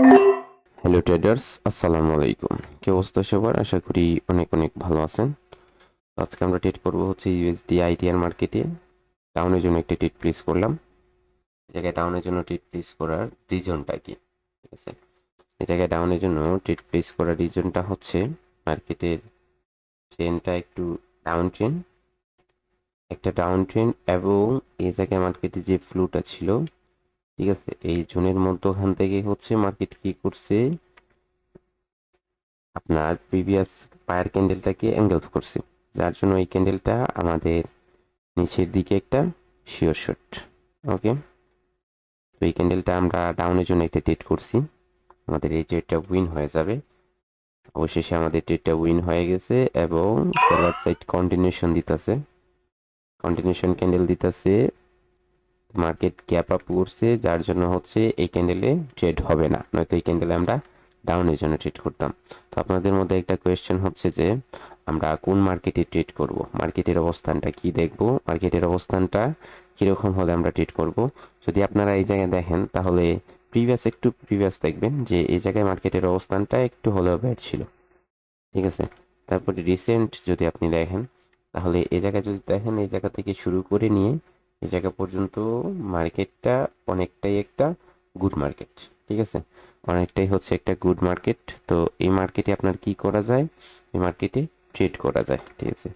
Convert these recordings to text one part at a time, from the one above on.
Hello traders আসসালামু আলাইকুম কি অবস্থা সবার? আশা করি অনেক অনেক ভালো আছেন। আজকে আমরা ট্রেড করব হচ্ছে ইউএসডি আইটিআর মার্কেটে ডাউনের জন্য একটা ট্রেড প্লেস করলাম। জায়গায় ডাউনের জন্য ট্রেড প্লেস করার রিজনটা কি? ঠিক আছে? এই জায়গায় ডাউনের জন্য ট্রেড প্লেস করার রিজনটা হচ্ছে মার্কেটের ট্রেনটা একটু ডাউন ট্রেন একটা ডাউন ট্রেন এবং এই জায়গায় মার্কেটে যে ফ্লুটা ছিল ঠিক আছে, এই জোনের মধ্যখান থেকে হচ্ছে মার্কেট কি করছে? আপনার প্রিভিয়াস পায়ার ক্যান্ডেলটাকে এঙ্গেলফ করছে, যার জন্য এই ক্যান্ডেলটা আমাদের নিচের দিকে একটা শিওর শট ওকে তো এই ক্যান্ডেলটা আমরা ডাউনের জন্য একটা ট্রেড করছি, আমাদের এই ট্রেডটা উইন হয়ে যাবে। অবশেষে আমাদের ট্রেডটা উইন হয়ে গেছে এবং সেলার সাইড কন্টিনিউশন দিতেছে কন্টিনিউশন ক্যান্ডেল দিতেছে মার্কেট গ্যাপ আপ করছে, যার জন্য হচ্ছে এই ক্যান্ডেলে ট্রেড হবে না। নয়তো এই ক্যান্ডেলে আমরা ডাউনের জন্য ট্রেড করতাম। তো আপনাদের মধ্যে একটা কোয়েশ্চেন হচ্ছে যে, আমরা কোন মার্কেটে ট্রেড করব? মার্কেটের অবস্থানটা কি দেখব? মার্কেটের অবস্থানটা কীরকম হলে আমরা ট্রেড করব? যদি আপনারা এই জায়গায় দেখেন, তাহলে প্রিভিয়াস একটু প্রিভিয়াস দেখবেন যে, এই জায়গায় মার্কেটের অবস্থানটা একটু হলেও ব্যাড ছিল। ঠিক আছে? তারপরে রিসেন্ট যদি আপনি দেখেন, তাহলে এই জায়গায় যদি দেখেন, এই জায়গা থেকে শুরু করে নিয়ে এই জায়গা পর্যন্ত মার্কেটটা অনেকটাই একটা গুড মার্কেট ঠিক আছে? অনেকটাই হচ্ছে একটা গুড মার্কেট তো এই মার্কেটে আপনার কি করা যায়? এই মার্কেটে ট্রেড করা যায়, ঠিক আছে?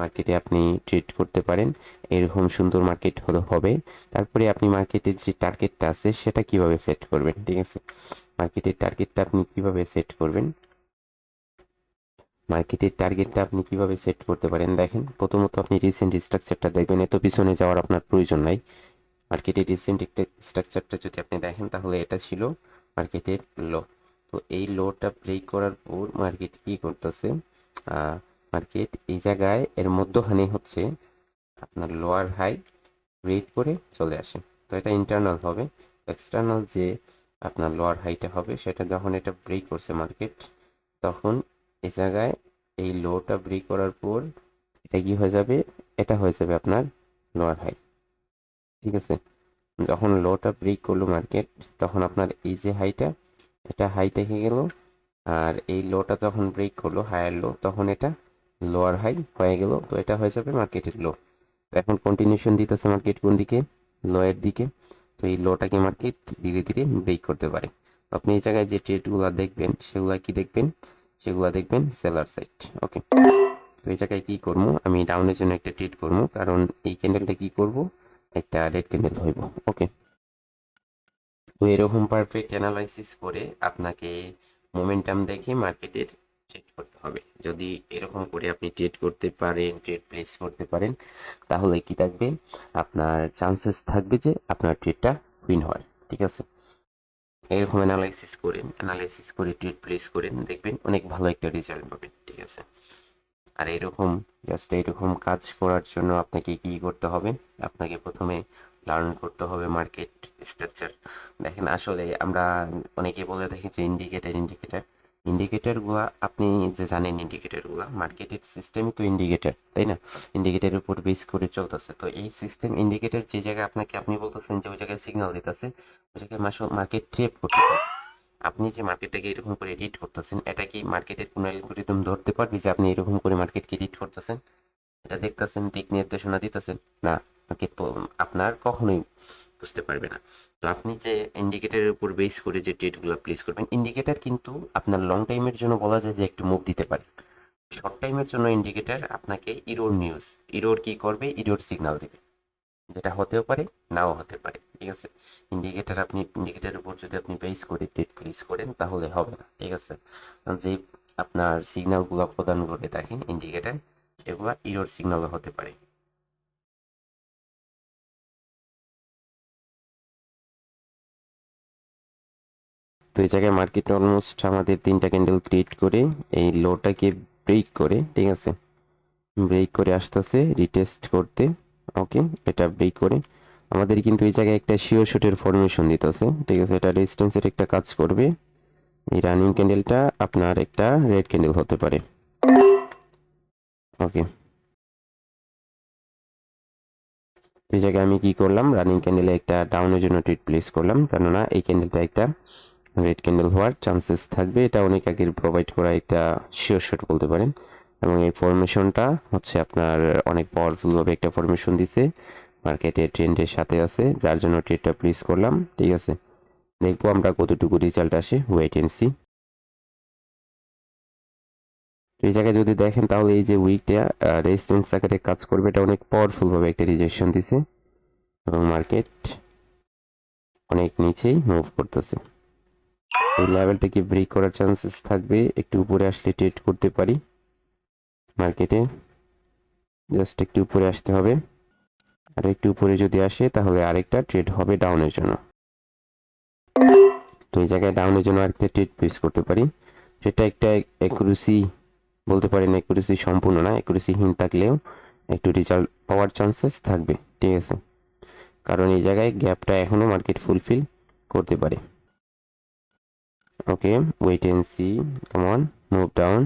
মার্কেটে আপনি ট্রেড করতে পারেন, এরকম সুন্দর মার্কেট হলো হবে। তারপরে আপনি মার্কেটের যে টার্গেটটা আছে, সেটা কীভাবে সেট করবেন, ঠিক আছে? মার্কেটের টার্গেটটা আপনি কীভাবে সেট করবেন? মার্কেটের টার্গেটটা আপনি কীভাবে সেট করতে পারেন? দেখেন, প্রথমত আপনি রিসেন্ট স্ট্রাকচারটা দেখবেন, এত পিছনে যাওয়ার আপনার প্রয়োজন নাই। মার্কেটের রিসেন্ট একটা স্ট্রাকচারটা যদি আপনি দেখেন, তাহলে এটা ছিল মার্কেটের লো তো এই লোটা ব্রেক করার পর মার্কেট কি করতেছে? মার্কেট এই জায়গায়, এর মধ্যখানে হচ্ছে আপনার লোয়ার হাই ব্রেক করে চলে আসে। তো এটা ইন্টারনাল হবে। এক্সটার্নাল যে আপনার লোয়ার হাইটা হবে, সেটা যখন এটা ব্রেক করছে মার্কেট তখন এই জায়গায় এই লোটা ব্রেক করার পর এটা কি হয়ে যাবে? এটা হয়ে যাবে আপনার লোয়ার হাই ঠিক আছে? যখন লোটা ব্রেক করল মার্কেট তখন আপনার এই যে হাইটা এটা হাই থেকে গেল। আর এই লোটা যখন ব্রেক করল হায়ার লো তখন এটা লোয়ার হাই হয়ে গেল। তো এটা হয়ে যাবে মার্কেটের লো তো এখন কন্টিনিউশন দিতেছে মার্কেট কোন দিকে? লোয়ের দিকে। তো এই লোটাকে মার্কেট ধীরে ধীরে ব্রেক করতে পারে। আপনি এই জায়গায় যে ট্রেডগুলো দেখবেন, সেগুলো কি দেখবেন? সেগুলো দেখবেন সেলার সাইড ওকে তো এই জায়গায় কী করব? আমি ডাউনের জন্য একটা ট্রেড করব, কারণ এই ক্যান্ডেলটা কি করব? একটা রেড ক্যান্ডেল হইব ওকে তো এরকম পারফেক্ট অ্যানালাইসিস করে আপনাকে মোমেন্টাম দেখে মার্কেটের ট্রেড করতে হবে। যদি এরকম করে আপনি ট্রেড করতে পারেন ট্রেড প্লেস করতে পারেন, তাহলে কি থাকবে? আপনার চান্সেস থাকবে যে আপনার ট্রেডটা উইন হয় ঠিক আছে? এরকম অ্যানালাইসিস করে অ্যানালাইসিস করে টুইট প্লেস করে দেখবেন অনেক ভালো একটা রেজাল্ট পাবেন, ঠিক আছে? আর এরকম জাস্ট এরকম কাজ করার জন্য আপনাকে কি করতে হবে? আপনাকে প্রথমে লার্ন করতে হবে মার্কেট স্ট্রাকচার দেখেন আসলে আমরা অনেকে বলে দেখি যে ইন্ডিকেটার ইন্ডিকেটার ইন্ডিকেটারগুলো আপনি যে জানেন ইন্ডিকেটারগুলো মার্কেটের সিস্টেমই তো ইন্ডিকেটার তাই না? ইন্ডিকেটারের উপর বেস করে চলতেছে। তো এই সিস্টেম ইন্ডিকেটার যে জায়গায় আপনাকে, আপনি বলতেছেন যে ওই জায়গায় সিগন্যাল দিতেছে, ওই জায়গায় মার্কেট ট্রেপ করতেছে। আপনি যে মার্কেটটাকে এরকম করে রিড করতেছেন, এটা কি মার্কেটের কোনো অ্যালগোরিদম ধরতে পারবি যে আপনি এরকম করে মার্কেটকে রিড করতেছেন? এটা দেখতেছেন, দিক নির্দেশনা দিতেছেন? না মার্কেট আপনার কখনোই বুঝতে পারবে না। তো আপনি যে ইন্ডিকেটারের উপর বেস করে যে ট্রেডগুলো প্লেস করবেন ইন্ডিকেটার কিন্তু আপনার লং টাইমের জন্য বলা যায় যে একটু মুভ দিতে পারে। শর্ট টাইমের জন্য ইন্ডিকেটার আপনাকে ইরোর নিউজ ইরোর কি করবে? ইরোর সিগন্যাল দেবে। যেটা হতেও পারে, নাও হতে পারে, ঠিক আছে? ইন্ডিকেটার আপনি ইন্ডিকেটারের উপর যদি আপনি বেস করে ট্রেড প্লেস করেন, তাহলে হবে না, ঠিক আছে? যে আপনার সিগন্যালগুলো প্রদান করে দেখেন ইন্ডিকেটার সেগুলো ইরোর সিগন্যালও হতে পারে। তো এই জায়গায় মার্কেট অলমোস্ট আমাদের তিনটা ক্যান্ডেল ক্রিয়েট করে, এই লোটাকে ব্রেক করে, ঠিক আছে? ব্রেক করে আসতেছে রিটেস্ট করতে ওকে এটা ব্রেক করে। আমাদের কিন্তু এই জায়গায় একটা শিওর শুটের ফরমেশন দিতেছে, ঠিক আছে? এটা রেজিস্ট্যান্সের একটা কাজ করবে। এই রানিং ক্যান্ডেলটা আপনার একটা রেড ক্যান্ডেল হতে পারে। ওকে এই জায়গায় আমি কি করলাম? রানিং ক্যান্ডেলে একটা ডাউনের জন্য ট্রিট প্লেস করলাম। কেননা এই ক্যান্ডেলটা একটা রেড ক্যান্ডেল হওয়ার চান্সেস থাকবে। এটা অনেক আগের প্রোভাইড করা এটা শিওর শট বলতে পারেন। এবং এই ফরমেশনটা হচ্ছে আপনার অনেক পাওয়ারফুলভাবে একটা ফরমেশন দিছে। মার্কেটের ট্রেন্ডের সাথে আছে, যার জন্য ট্রেডটা প্লেস করলাম, ঠিক আছে? দেখব আমরা কতটুকু রেজাল্ট আসে ওয়েট এন্ড সি এই জায়গায় যদি দেখেন তাহলে এই যে উইকটা রেজিস্ট্যান্স আকারে কাজ করবে, এটা অনেক পাওয়ারফুলভাবে একটা রিজেকশন দিছে। এবং মার্কেট অনেক নিচেই মুভ করতেছে। এই লেভেলটাকে ব্রেক করার চান্সেস থাকবে। একটু উপরে আসলে ট্রেড করতে পারি। মার্কেটে জাস্ট একটু উপরে আসতে হবে। আর একটু উপরে যদি আসে, তাহলে আরেকটা ট্রেড হবে ডাউনের জন্য। তো এই জায়গায় ডাউনের জন্য আরেকটা ট্রেড প্লেস করতে পারি। সেটা একটা অ্যাকুরেসি বলতে পারেন অ্যাকুরেসি সম্পূর্ণ না অ্যাকুরেসিহীন থাকলেও একটু রেজাল্ট পাওয়ার চান্সেস থাকবে, ঠিক আছে? কারণ এই জায়গায় গ্যাপটা এখনও মার্কেট ফুলফিল করতে পারে। ওকে ওয়েট এন্ড সি কেমন মুভ ডাউন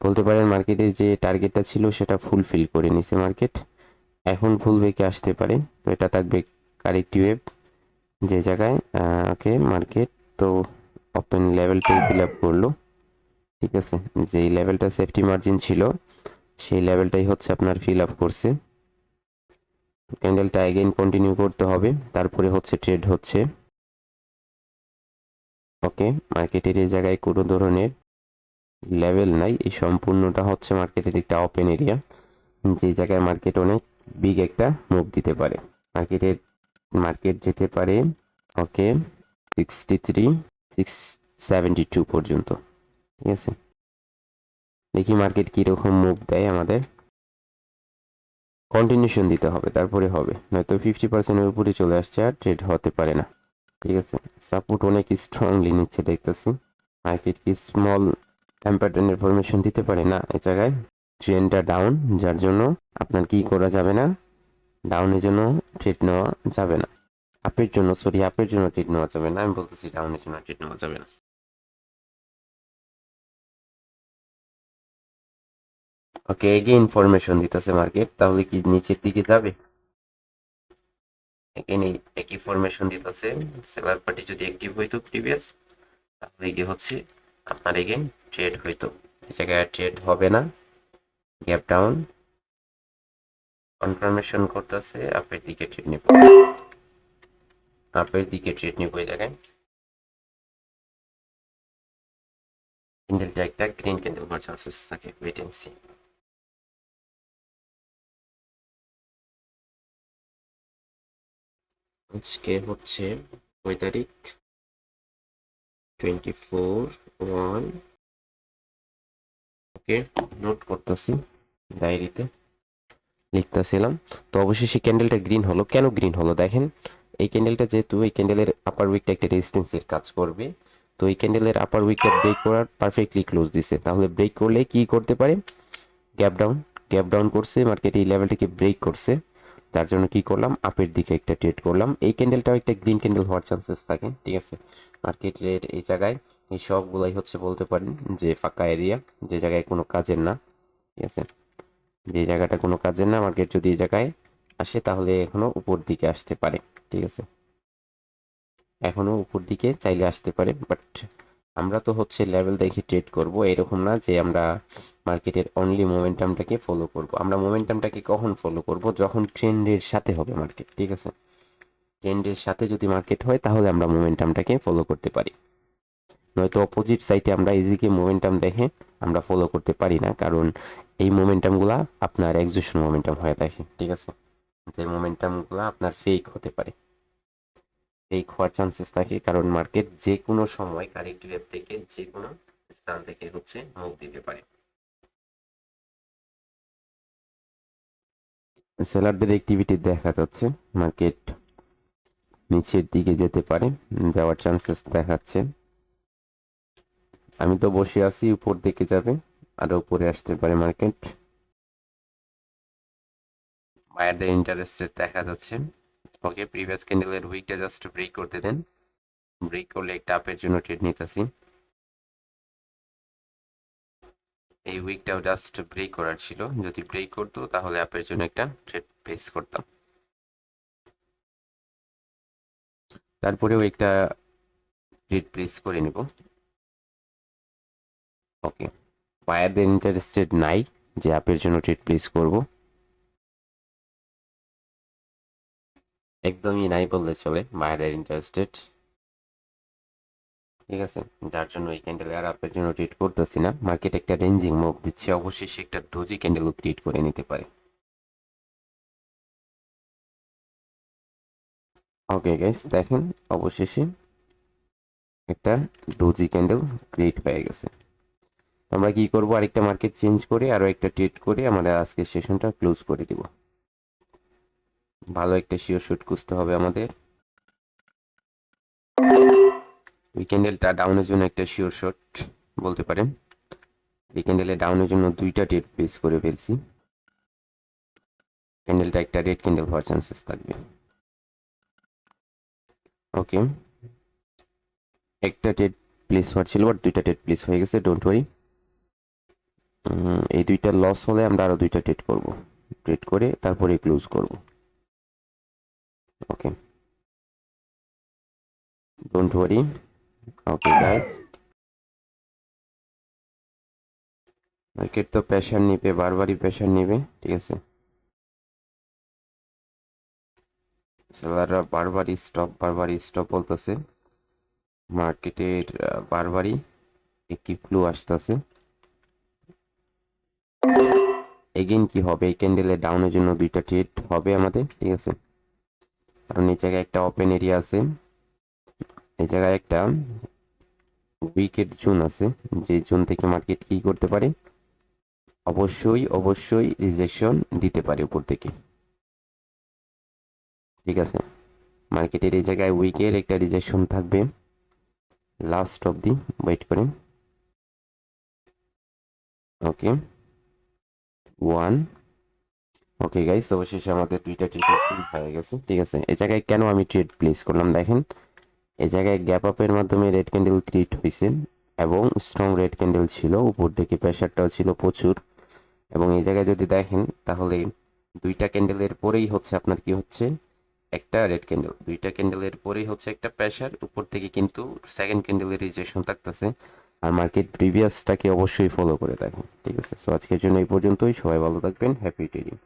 বলতে পারেন মার্কেটের যে টার্গেটটা ছিল সেটা ফুলফিল করে নিছে মার্কেট এখন ফুল বেঁকে আসতে পারে? তো এটা থাকবে কারেক্ট ওয়েভ যে জায়গায়। ওকে মার্কেট তো ওপেন লেভেলটাই ফিল আপ করল। ঠিক আছে, যেই লেভেলটা সেফটি মার্জিন ছিল, সেই লেভেলটাই হচ্ছে আপনার ফিল আপ করছে। ক্যান্ডেলটা এগেইন কন্টিনিউ করতে হবে, তারপরে হচ্ছে ট্রেড হচ্ছে। ওকে, মার্কেটের এই জায়গায় কোনো ধরনের লেভেল নাই। এই সম্পূর্ণটা হচ্ছে মার্কেটের একটা ওপেন এরিয়া যে জায়গায় মার্কেট অনেক বিগ একটা মুভ দিতে পারে। মার্কেটের মার্কেট যেতে পারে, okay sixty three six seventy two পর্যন্ত। ঠিক আছে? দেখি মার্কেট কীরকম মুভ দেয় আমাদের। কন্টিনিউশন দিতে হবে, তারপরে হবে। নয়তো ফিফটি পার্সেন্টের উপরে চলে আসছে আর ট্রেড হতে পারে না। ঠিক আছে? সাপোর্ট অনেক স্ট্রংলি নিচ্ছে, দেখতেছি। মার্কেট কি স্মল প্যাটার্নের ফরমেশন দিতে পারে? না, এই জায়গায় ট্রেনটা ডাউন যার জন্য আপনার কি করা যাবে না? ডাউনের জন্য ট্রিট নেওয়া যাবে না। আপের জন্য সরি আপের জন্য ট্রিট নেওয়া যাবে না। আমি বলতেছি ডাউনের জন্য ট্রিট নেওয়া যাবে না। ওকে এগে ইনফরমেশন দিতেছে মার্কেট তাহলে কি নিচের দিকে যাবে? এগেন একই ফরমেশন দিতেছে। সেলার পার্টি যদি অ্যাক্টিভ হইতো প্রিভিয়াস তাহলে গিয়ে হচ্ছে? আপনার এগেন ট্রেড হইতো। এই জায়গায় ট্রেড হবে না। গ্যাপ ডাউন কনফার্মেশন করতেছে আপের দিকে ট্রেড নিব। আপের দিকে ট্রেড নিব এই জায়গায়। ক্যান্ডেলটা একটা গ্রিন ক্যান্ডেল হওয়ার চান্সেস থাকে ওয়েট এন্ড সি আজকে হচ্ছে কয় তারিখ? Twenty four one okay note করতেছি ডায়েরিতে, লিখতেছিলাম। তো অবশেষে ক্যান্ডেলটা গ্রিন হলো। কেন গ্রিন হলো দেখেন? এই ক্যান্ডেলটা যেহেতু, এই ক্যান্ডেলের আপার উইকটা একটা রেজিস্ট্যান্সের কাজ করবে। তো এই ক্যান্ডেলের আপার উইকটা ব্রেক করার পারফেক্টলি ক্লোজ দিছে। তাহলে ব্রেক করলে কি করতে পারে? গ্যাপ ডাউন গ্যাপ ডাউন করছে মার্কেট এই লেভেলটিকে ব্রেক করছে। তার জন্য কি করলাম? আপের দিকে একটা ট্রেড করলাম। এই ক্যান্ডেলটাও একটা গ্রিন ক্যান্ডেল হওয়ার চান্সেস থাকে, ঠিক আছে? মার্কেটের এই জায়গায়, এই সবগুলাই হচ্ছে বলতে পারেন যে ফাঁকা এরিয়া যে জায়গায় কোনো কাজের না, ঠিক আছে? যে জায়গাটা কোনো কাজের না মার্কেট যদি এই জায়গায় আসে, তাহলে এখনও উপর দিকে আসতে পারে, ঠিক আছে? এখনও উপর দিকে চাইলে আসতে পারে বাট আমরা তো হচ্ছে লেভেল দেখে ট্রেড করব, এরকম না যে আমরা মার্কেটের অনলি মোমেন্টামটাকে ফলো করব। আমরা মোমেন্টামটাকে কখন ফলো করব? যখন ট্রেন্ডের সাথে হবে মার্কেট ঠিক আছে? ট্রেন্ডের সাথে যদি মার্কেট হয়, তাহলে আমরা মোমেন্টামটাকে ফলো করতে পারি। নয়তো অপোজিট সাইডে আমরা এদিকে মোমেন্টাম দেখে আমরা ফলো করতে পারি না, কারণ এই মোমেন্টামগুলা আপনার এক্সিশন মোমেন্টাম হয়ে থাকে ঠিক আছে? যে মোমেন্টামগুলো আপনার ফেক হতে পারে। ফেক হওয়ার চান্সেস থাকে কারণ মার্কেট যে কোনো সময় কারেক্ট ওয়েব থেকে যে কোনো স্থান থেকে হচ্ছে মুখ দিতে পারে। সেলারদের অ্যাক্টিভিটি দেখা যাচ্ছে মার্কেট নিচের দিকে যেতে পারে, যাওয়ার চান্সেস দেখাচ্ছে। আমি তো বসে আছি, উপর দিকে যাবে, আরও উপরে আসতে পারে মার্কেট বায়ারদের ইন্টারেস্টেড দেখা যাচ্ছে। ওকে প্রিভিয়াস ক্যান্ডেলের উইকটা জাস্ট ব্রেক করতে দেন। ব্রেক করলে একটা আপের জন্য ট্রেড নিতেছি। এই উইকটাও জাস্ট ব্রেক করার ছিল। যদি ব্রেক করতো, তাহলে আপের জন্য একটা ট্রেড ফেস করতাম। তারপরেও একটা ট্রেড প্লেস করে নিব। ওকে বায়ারদের ইন্টারেস্টেড নাই, যে অ্যাপের জন্য ট্রেড প্লেস করব। একদমই নাই বললে চলে বায়ারদের ইন্টারেস্টেড ঠিক আছে, যার জন্য এই ক্যান্ডেল আর অ্যাপের জন্য ট্রেড করতেছি না। মার্কেট একটা রেঞ্জিং মুভ দিচ্ছে অবশ্যই সে একটা ডোজি ক্যান্ডেলও ক্রিয়েট করে নিতে পারে। ওকে গাইস দেখেন, অবশেষে একটা ডোজি ক্যান্ডেল ক্রিয়েট হয়ে গেছে। আমরা কি করব? আরেকটা মার্কেট চেঞ্জ করে, আরও একটা ট্রেড করে আমাদের আজকের সেশনটা ক্লোজ করে দিব। ভালো একটা শিওর শুট খুঁজতে হবে আমাদের। এই ক্যান্ডেলটা ডাউনের জন্য একটা শিওর শট বলতে পারেন। এই ক্যান্ডেলে ডাউনের জন্য দুইটা ট্রেড প্লেস করে ফেলছি। ক্যান্ডেলটা একটা রেড ক্যান্ডেল হওয়ার চান্সেস থাকবে। ওকে একটা ডেট প্লেস হওয়ার ছিল বাট দুইটা টেট প্লেস হয়ে গেছে ডোন্ট ওয়ারি এই দুইটা লস হলে আমরা আরও দুইটা ট্রেড করব। ট্রেড করে তারপরে ক্লোজ করব। Okay don't worry okay guys market তো প্রেশার নিবে, বারবারই প্রেশার নিবে, ঠিক আছে? সেলাররা বারবারই স্টপ বারবারই স্টপ বলতেছে। মার্কেটের বারবারই একটি ফ্লু আসতেছে। এগেইন কি হবে? এই ক্যান্ডেলে ডাউনের জন্য দুইটা ট্রেড হবে আমাদের, ঠিক আছে? কারণ এই জায়গায় একটা ওপেন এরিয়া আছে। এই জায়গায় একটা উইকেট জোন আছে, যে জোন থেকে মার্কেট কি করতে পারে? অবশ্যই অবশ্যই রিজেকশন দিতে পারে উপর থেকে। ঠিক আছে? মার্কেটের এই জায়গায় উইকের একটা রিজেকশন থাকবে। লাস্ট অবধি ওয়েট করেন। ওকে ওয়ান ওকে গাইস অবশেষে আমাদের দুইটা ট্রেড হয়ে গেছে, ঠিক আছে? এই জায়গায় কেন আমি ট্রেড প্লেস করলাম, দেখেন? এই জায়গায় গ্যাপ আপের মাধ্যমে রেড ক্যান্ডেল ক্রিয়েট হয়েছে এবং স্ট্রং রেড ক্যান্ডেল ছিল, উপর থেকে প্রেশারটাও ছিল প্রচুর। এবং এই জায়গায় যদি দেখেন, তাহলে দুইটা ক্যান্ডেলের পরেই হচ্ছে আপনার কি হচ্ছে? একটা রেড ক্যান্ডেল দুইটা ক্যান্ডেলের পরেই হচ্ছে একটা প্রেশার উপর থেকে কিন্তু সেকেন্ড ক্যান্ডেলের রিজেকশন থাকতেছে। আর মার্কেট প্রিভিয়াসটাকে অবশ্যই ফলো করে রাখেন, ঠিক আছে? সো আজকের জন্য এই পর্যন্তই, সবাই ভালো থাকবেন হ্যাপি ট্রেডিং